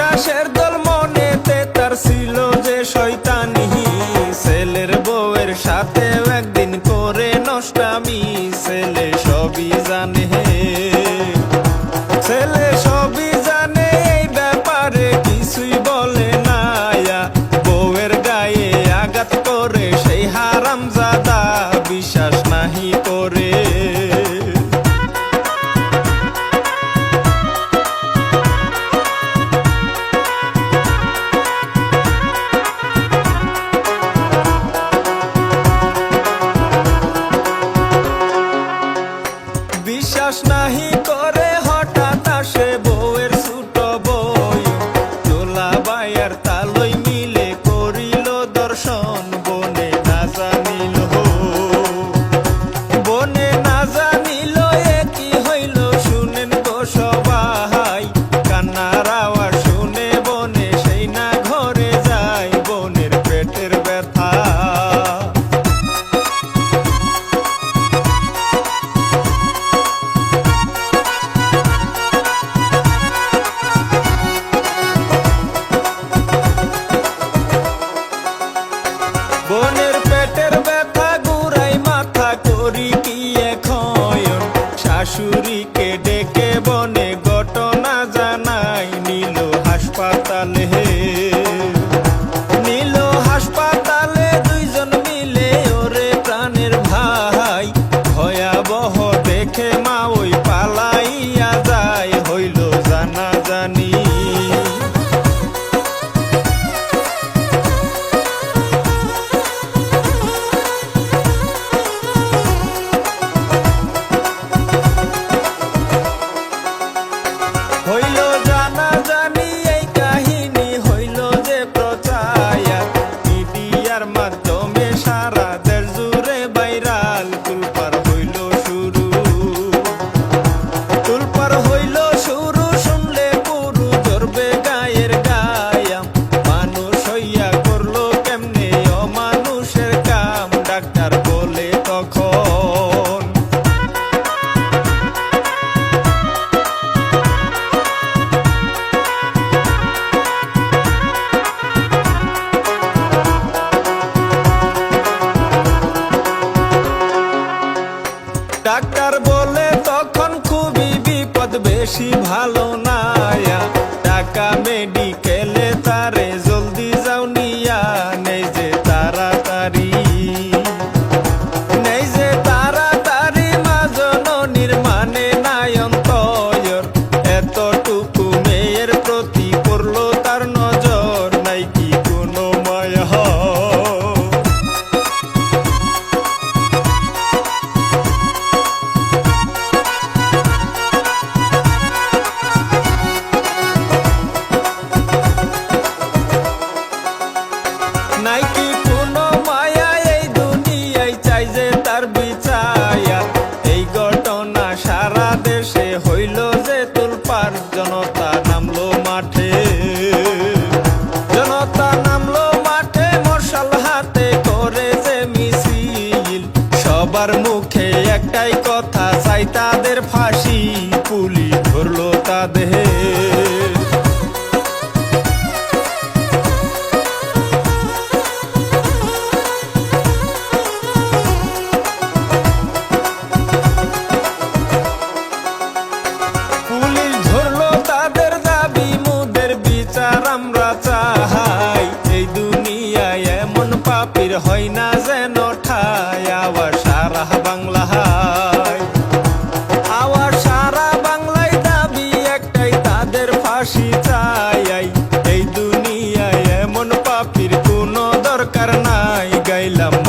Shasha আকাশ নাহি করে হঠাৎ আসে বল কি এখন? শাশুড়ি বেশি ভালো না টাকা মেডিকেলে তারে জলদি যাও নিয়া। নেই যে তাড়াতাড়ি, নেই যে তাড়াতাড়ি জন নিৰ্মাণে নায়ন তয়র এতটুকু মেয়ের প্রতি করল তার নজর, নাই কি কোনো মায়া। চাই তাদের ফাঁসি পুলি ধরলো তাদের। ফাঁসি চাই এই দুনিয়ায় এমন পাপির কোনো দরকার নাই। গাইলাম